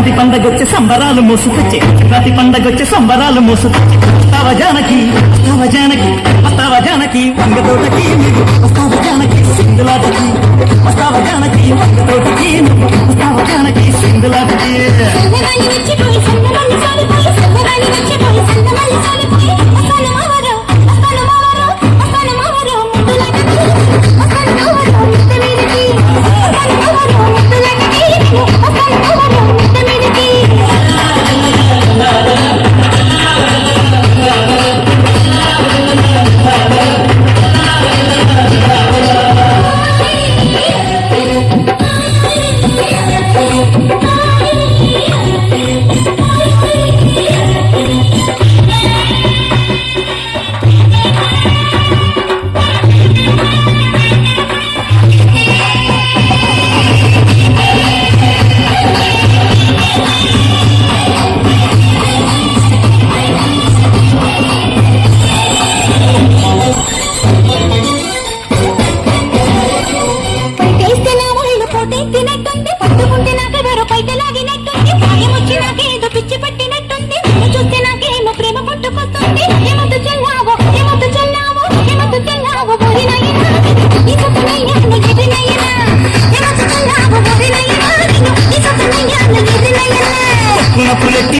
సంబరాలు మోసుకొచ్చే. ప్రతి పండగొచ్చే సంబరాలు మోసుకొచ్చే. వస్తావ జానకి? వస్తావ జానకి? వస్తావ జానకి? వంగతోటకి నువ్వు. వస్తావ జానకి? సింగులాటకి వస్తావ జానకి? వంగతోటకి నువ్వు. వస్తావ జానకి? సింగులాటకి